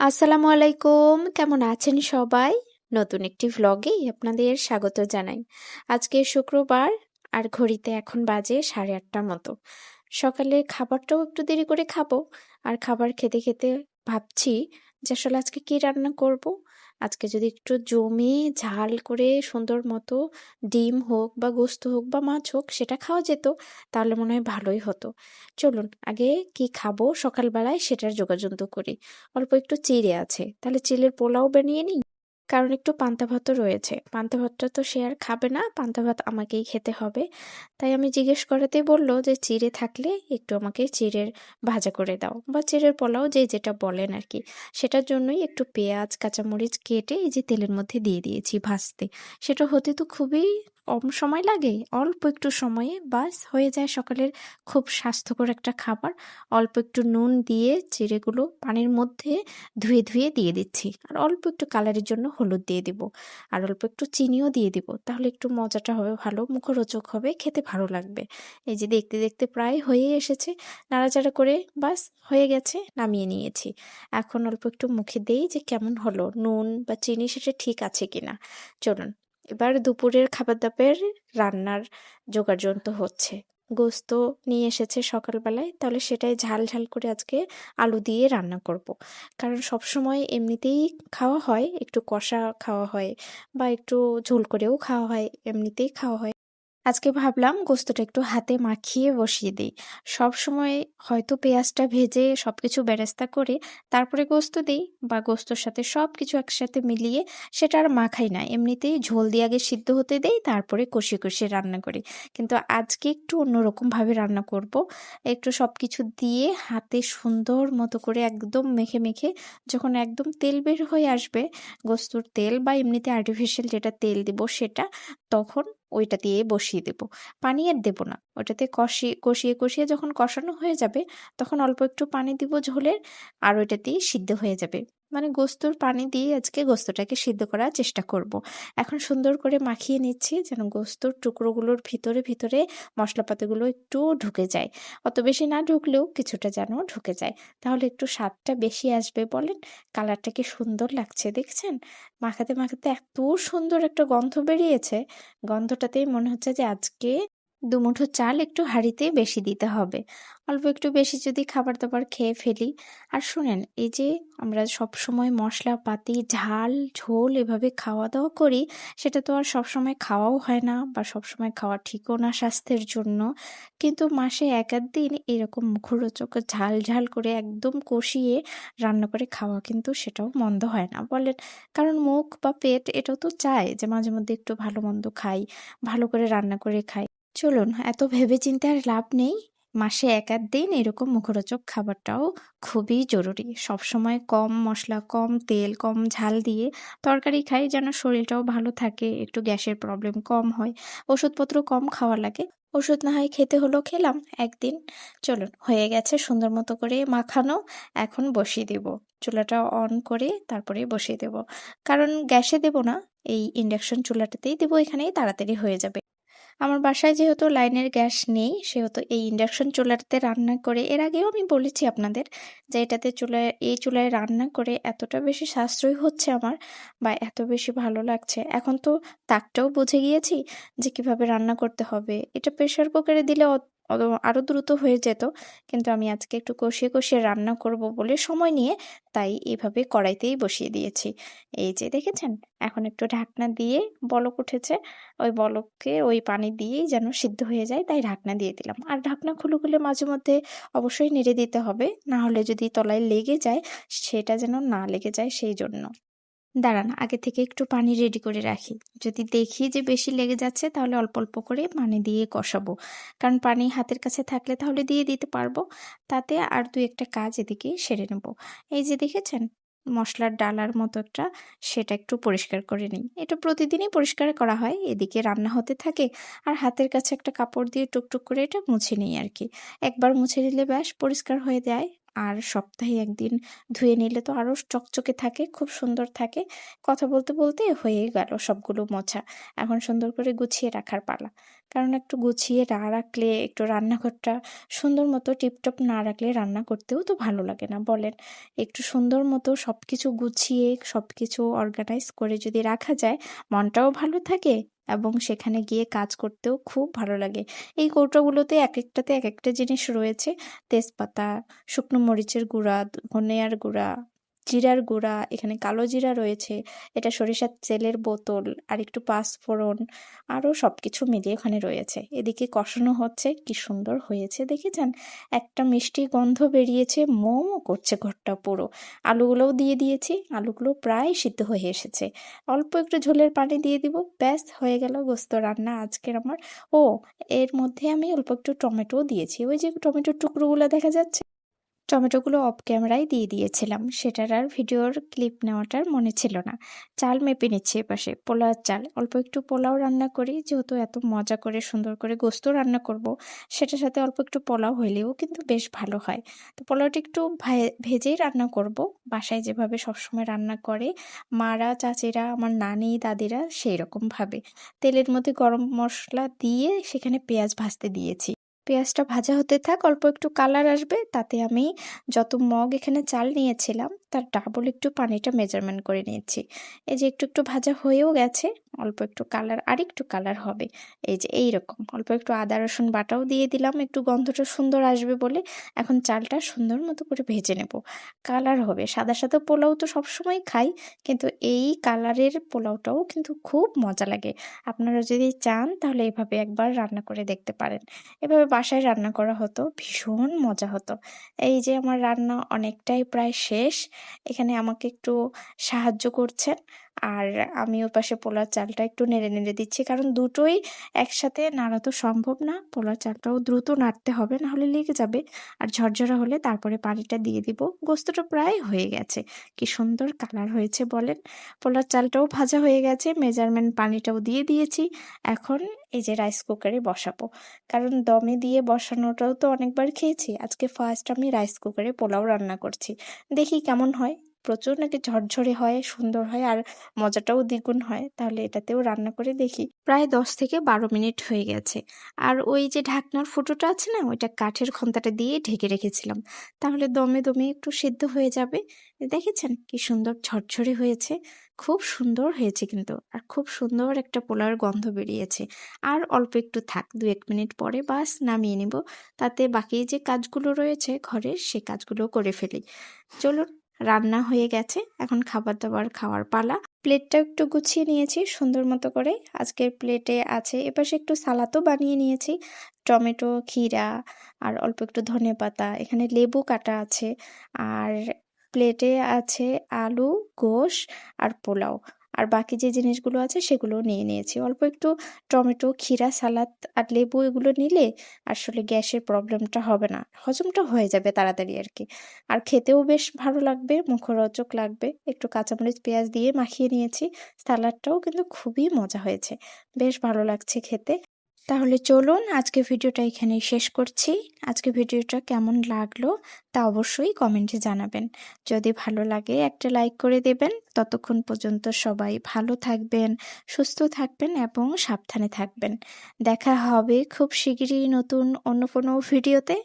আসসালামু আলাইকুম। কেমন আছেন সবাই? নতুন একটি ভ্লগে আপনাদের স্বাগত জানাই। আজকে শুক্রবার, আর ঘড়িতে এখন বাজে সাড়ে আটটার মতো। সকালের খাবারটাও একটু দেরি করে খাব, আর খাবার খেতে খেতে ভাবছি যে আসলে আজকে কি রান্না করব? আজকে যদি একটু জমে, ঝাল করে সুন্দর মতো ডিম হোক বা গোস্ত হোক বা মাছ হোক সেটা খাওয়া যেত, তাহলে মনে হয় ভালোই হতো। চলুন, আগে কি খাব? সকালবেলায় সেটার যোগাযোগ করি। অল্প একটু চিড়ে আছে, তাহলে চিলের পোলাও বানিয়ে নিই? কারণ একটু পান্তা ভাতও রয়েছে। পান্তা ভাতটা তো সে আর খাবে না, পান্তা ভাত আমাকেই খেতে হবে। তাই আমি জিজ্ঞেস করাতেই বলল যে, চিড়ে থাকলে একটু আমাকে চিড়ের ভাজা করে দাও বা চিড়ের পোলাও যে যেটা বলেন আর কি সেটার জন্যই একটু পেঁয়াজ, কাঁচামরিচ কেটে এই যে তেলের মধ্যে দিয়ে দিয়েছি ভাজতে। সেটা হতে তো খুবই কম সময় লাগে, অল্প একটু সময়ে, বাস হয়ে যায় সকালের খুব স্বাস্থ্যকর একটা খাবার। অল্প একটু নুন দিয়ে চিড়েগুলো পানির মধ্যে ধুয়ে ধুয়ে দিয়ে দিচ্ছি। আর অল্প একটু কালারের জন্য হলুদ দিয়ে দিব। আর অল্প একটু চিনিও দিয়ে দিব। তাহলে একটু মজাটা হবে ভালো, মুখরোচক হবে, খেতে ভালো লাগবে। এই যে দেখতে দেখতে প্রায় হয়ে এসেছে। নাড়াচাড়া করে বাস হয়ে গেছে, নামিয়ে নিয়েছি। এখন অল্প একটু মুখে দেই যে কেমন হলো, নুন বা চিনি সেটা ঠিক আছে কিনা। চলুন। এবার দুপুরের খাবার দাবার রান্নার জোগাড়যন্ত্র হচ্ছে গোস্ত নিয়ে এসেছে সকালবেলায়, তাহলে সেটাই ঝাল ঝাল করে আজকে আলু দিয়ে রান্না করব। কারণ সব সময় এমনিতেই খাওয়া হয়, একটু কষা খাওয়া হয় বা একটু ঝোল করেও খাওয়া হয়, এমনিতেই খাওয়া হয় আজকে ভাবলাম গোস্তটা একটু হাতে মাখিয়ে বসিয়ে দিই। সব সময় হয়তো পেঁয়াজটা ভেজে সব কিছু বেরেস্তা করে তারপরে গোস্ত দিই বা গোস্তর সাথে সব কিছু একসাথে মিলিয়ে সেটা আর মাখাই না। এমনিতেই ঝোল দিয়ে আগে সিদ্ধ হতে দেই, তারপরে কষিয়ে কষিয়ে রান্না করি। কিন্তু আজকে একটু অন্যরকমভাবে রান্না করব। একটু সব কিছু দিয়ে হাতে সুন্দর মতো করে একদম মেখে মেখে যখন একদম তেল বের হয়ে আসবে, গোস্তর তেল বা এমনিতে আর্টিফিশিয়াল যেটা তেল দিব সেটা, তখন ওইটা দিয়ে বসিয়ে দেব। পানি আর দেবো না। ওইটাতে কষিয়ে কষিয়ে কষিয়ে যখন কষানো হয়ে যাবে, তখন অল্প একটু পানি দিব ঝোলের, আর ওইটাতেই সিদ্ধ হয়ে যাবে। মানে গোস্তর পানি দিয়ে আজকে গোস্তটাকে সিদ্ধ করার চেষ্টা করব। এখন সুন্দর করে মাখিয়ে নিচ্ছি যেন গোস্তর টুকরোগুলোর ভিতরে ভিতরে মশলাপাতিগুলো একটু ঢুকে যায়। অত বেশি না ঢুকলেও কিছুটা যেন ঢুকে যায়। তাহলে একটু স্বাদটা বেশি আসবে বলেন। কালারটা কি সুন্দর লাগছে দেখছেন? মাখাতে মাখাতে এত সুন্দর একটা গন্ধ বেরিয়েছে। গন্ধটাতেই মনে হচ্ছে যে আজকে দুমুঠো চাল একটু হাঁড়িতে বেশি দিতে হবে। অল্প একটু বেশি যদি খাবার দাবার খেয়ে ফেলি। আর শুনেন, এই যে আমরা সব সময় মশলাপাতি ঝাল, ঝোল এভাবে খাওয়া দাওয়া করি, সেটা তো আর সব সময় খাওয়াও হয় না বা সব সময় খাওয়া ঠিকও না স্বাস্থ্যের জন্য। কিন্তু মাসে এক আধ দিন এরকম মুখরোচক ঝাল ঝাল করে একদম কষিয়ে রান্না করে খাওয়া কিন্তু সেটাও মন্দ হয় না। বলেন, কারণ মুখ বা পেট এটাও তো চায় যে মাঝে মধ্যে একটু ভালো মন্দ খাই, ভালো করে রান্না করে খাই। চলুন, এত ভেবে চিন্তে আর লাভ নেই। মাসে এক আধ দিন এরকম মুখরোচক খাবারটাও খুবই জরুরি। সবসময় কম মশলা, কম তেল, কম ঝাল দিয়ে তরকারি খাই যেন শরীরটাও ভালো থাকে, একটু গ্যাসের প্রবলেম কম হয়, ওষুধপত্র কম খাওয়া লাগে। ওষুধ না হয় খেতে হলো খেলাম একদিন। চলুন, হয়ে গেছে সুন্দর মতো করে মাখানো, এখন বসিয়ে দেব। চুলাটা অন করে তারপরে বসিয়ে দেব। কারণ গ্যাসে দেব না, এই ইন্ডাকশন চুলাটাতেই দেবো, এখানেই তাড়াতাড়ি হয়ে যাবে। আমার বাসায় যেহেতু লাইনের গ্যাস নেই, সেহেতু এই ইন্ডাকশন চুলাতে রান্না করে, এর আগেও আমি বলেছি আপনাদের যে এটাতে চুলায়, এই চুলায় রান্না করে এতটা বেশি সাশ্রয় হচ্ছে আমার বা এত বেশি ভালো লাগছে। এখন তো তাকটাও বুঝে গিয়েছি যে কীভাবে রান্না করতে হবে। এটা প্রেশার কুকারে দিলে আরও দ্রুত হয়ে যেত। কিন্তু আমি আজকে একটু কষিয়ে কষিয়ে রান্না করব বলে সময় নিয়ে তাই এভাবে কড়াইতেই বসিয়ে দিয়েছি। এই যে দেখেছেন? এখন একটু ঢাকনা দিয়ে বলক উঠেছে। ওই বলককে ওই পানি দিয়েই যেন সিদ্ধ হয়ে যায় তাই ঢাকনা দিয়ে দিলাম। আর ঢাকনা খুলে খুলে মাঝে মধ্যে অবশ্যই নেড়ে দিতে হবে। না হলে যদি তলায় লেগে যায়, সেটা যেন না লেগে যায় সেই জন্য। দাঁড়ান, আগে থেকে একটু পানি রেডি করে রাখি। যদি দেখি যে বেশি লেগে যাচ্ছে, তাহলে অল্প অল্প করে পানি দিয়ে কষাবো। কারণ পানি হাতের কাছে থাকলে তাহলে দিয়ে দিতে পারব। তাতে আর দু একটা কাজ এদিকে সেরে নেব। এই যে দেখেছেন, মশলার ডালার মতো একটা, সেটা একটু পরিষ্কার করে নিই। এটা প্রতিদিনই পরিষ্কার করা হয়, এদিকে রান্না হতে থাকে। আর হাতের কাছে একটা কাপড় দিয়ে টুকটুক করে এটা মুছে নিই আর কি একবার মুছে নিলে ব্যাস পরিষ্কার হয়ে যায়। আর সপ্তাহে একদিন ধুয়ে নিলে তো আরও চকচকে থাকে, খুব সুন্দর থাকে। কথা বলতে বলতে হয়ে গেল সবগুলো মোছা। এখন সুন্দর করে গুছিয়ে রাখার পালা। কারণ একটু গুছিয়ে না রাখলে, একটু রান্নাঘরটা সুন্দর মতো টিপটপ না রাখলে রান্না করতেও তো ভালো লাগে না, বলেন। একটু সুন্দর মতো সব কিছু গুছিয়ে সব কিছু অর্গানাইজ করে যদি রাখা যায়, মনটাও ভালো থাকে এবং সেখানে গিয়ে কাজ করতেও খুব ভালো লাগে। এই কৌটোগুলোতে এক একটাতে এক একটা জিনিস রয়েছে। তেজপাতা, শুকনো মরিচের গুঁড়া, ধনিয়ার গুঁড়া জিরার গুঁড়া, এখানে কালো জিরা রয়েছে, এটা সরিষার তেলের বোতল, আর একটু পাঁচফোড়ন, আরও সব কিছু মিলিয়ে এখানে রয়েছে। এদিকে কষানো হচ্ছে, কি সুন্দর হয়েছে, দেখেছেন? একটা মিষ্টি গন্ধ বেরিয়েছে, মোমো করছে ঘরটা পুরো। আলুগুলোও দিয়ে দিয়েছি, আলুগুলো প্রায় সিদ্ধ হয়ে এসেছে। অল্প একটু ঝোলের পানি দিয়ে দিব, ব্যাস, হয়ে গেল গোস্ত রান্না আজকের আমার। ও, এর মধ্যে আমি অল্প একটু টমেটোও দিয়েছি, ওই যে টমেটোর টুকরোগুলো দেখা যাচ্ছে। টমেটোগুলো অফ ক্যামেরায় দিয়ে দিয়েছিলাম। সেটার আর ভিডিওর ক্লিপ নেওয়াটার মনে ছিল না। চাল মেপে নিচ্ছি এপাশে। পোলাওর চাল। অল্প একটু পোলাও রান্না করি। যেহেতু এত মজা করে, সুন্দর করে গোস্ত রান্না করব, সেটার সাথে অল্প একটু পোলাও হইলেও কিন্তু বেশ ভালো হয়। তো পোলাওটা একটু ভেজেই রান্না করব। বাসায় যেভাবে সবসময় রান্না করে, মারা, চাচিরা, আমার নানি, দাদিরা সেই রকমভাবে তেলের মধ্যে গরম মশলা দিয়ে সেখানে পেঁয়াজ ভাজতে দিয়েছি। পেঁয়াজটা ভাজা হতে থাক, অল্প একটু কালার আসবে, তাতে আমি যত মগ এখানে চাল নিয়েছিলাম, তার ডাবল একটু পানিটা মেজারমেন্ট করে নিয়েছি। এই যে একটু একটু ভাজা হয়েও গেছে অল্প একটু কালার আর একটু কালার হবে। এই যে এই রকম অল্প একটু আদা, রসুন বাটাও দিয়ে দিলাম, একটু গন্ধটা সুন্দর আসবে বলে। এখন চালটা সুন্দর মতো করে ভেজে নেব। কালার হবে, সাদা সাদা পোলাও তো সবসময় খাই, কিন্তু এই কালারের পোলাওটাও কিন্তু খুব মজা লাগে। আপনারা যদি চান, তাহলে এভাবে একবার রান্না করে দেখতে পারেন। এভাবে বাসায় রান্না করা হতো, ভীষণ মজা হতো। এই যে আমার রান্না অনেকটাই প্রায় শেষ, এখানে আমাকে একটু সাহায্য করছেন। আর আমি ওর পাশে পোলার চালটা একটু নেড়ে নেড়ে দিচ্ছি। কারণ দুটোই একসাথে নাড়া তো সম্ভব না। পোলার চালটাও দ্রুত নাড়তে হবে, না হলে লেগে যাবে। আর ঝরঝরা হলে তারপরে পানিটা দিয়ে দিব। গোস্তটা প্রায় হয়ে গেছে। কি সুন্দর কালার হয়েছে বলেন। পোলার চালটাও ভাজা হয়ে গেছে। মেজারমেন্ট পানিটাও দিয়ে দিয়েছি। এখন এই যে রাইস কুকারে বসাবো। কারণ দমে দিয়ে বসানোটাও তো অনেকবার খেয়েছি। আজকে ফার্স্ট আমি রাইস কুকারে পোলাও রান্না করছি। দেখি কেমন হয়। প্রচুর নাকি ঝরঝরে হয়, সুন্দর হয় আর মজাটাও দ্বিগুণ হয়, তাহলে এটাতেও রান্না করে দেখি। প্রায় দশ থেকে বারো মিনিট হয়ে গেছে। আর ওই যে ঢাকনার ফুটোটা আছে না, ওইটা কাঠের খন্তাটা দিয়ে ঢেকে রেখেছিলাম। তাহলে দমে দমে একটু সিদ্ধ হয়ে যাবে। দেখেছেন কি সুন্দর ঝরঝরে হয়েছে? খুব সুন্দর হয়েছে কিন্তু। আর খুব সুন্দর একটা পোলার গন্ধ বেরিয়েছে। আর অল্প একটু থাক দু এক মিনিট পরে বাস নামিয়ে নেব। তাতে বাকি যে কাজগুলো রয়েছে ঘরের, সে কাজগুলো করে ফেলি। চলুন রান্না হয়ে গেছে। এখন খাবার দাবার খাওয়ার পালা। প্লেটটা একটু গুছিয়ে নিয়েছি, সুন্দর মতো করে। আজকের প্লেটে আছে, এপাশে একটু সালাদও বানিয়ে নিয়েছি। টমেটো, ক্ষীরা আর অল্প একটু ধনে পাতা। এখানে লেবু কাটা আছে। আর প্লেটে আছে আলু, গোশ আর পোলাও। আর বাকি যে জিনিসগুলো আছে সেগুলো নিয়ে নিয়েছি। অল্প একটু টমেটো, ক্ষীরা, সালাদ আর লেবু এগুলো নিলে আসলে গ্যাসের প্রবলেমটা হবে না। হজমটা হয়ে যাবে তাড়াতাড়ি আর কি আর খেতেও বেশ ভালো লাগবে, মুখরোচক লাগবে। একটু কাঁচামরিচ, পেঁয়াজ দিয়ে মাখিয়ে নিয়েছি। সালাডটাও কিন্তু খুবই মজা হয়েছে। বেশ ভালো লাগছে খেতে। তাহলে চলুন আজকে ভিডিওটা এখানেই শেষ করছি। আজকে ভিডিওটা কেমন লাগল তা অবশ্যই কমেন্টে জানাবেন। যদি ভালো লাগে একটা লাইক করে দেবেন। ততক্ষণ পর্যন্ত সবাই ভালো থাকবেন, সুস্থ থাকবেন এবং সাবধানে থাকবেন। দেখা হবে খুব শিগগিরই নতুন অন্য কোনো ভিডিওতে।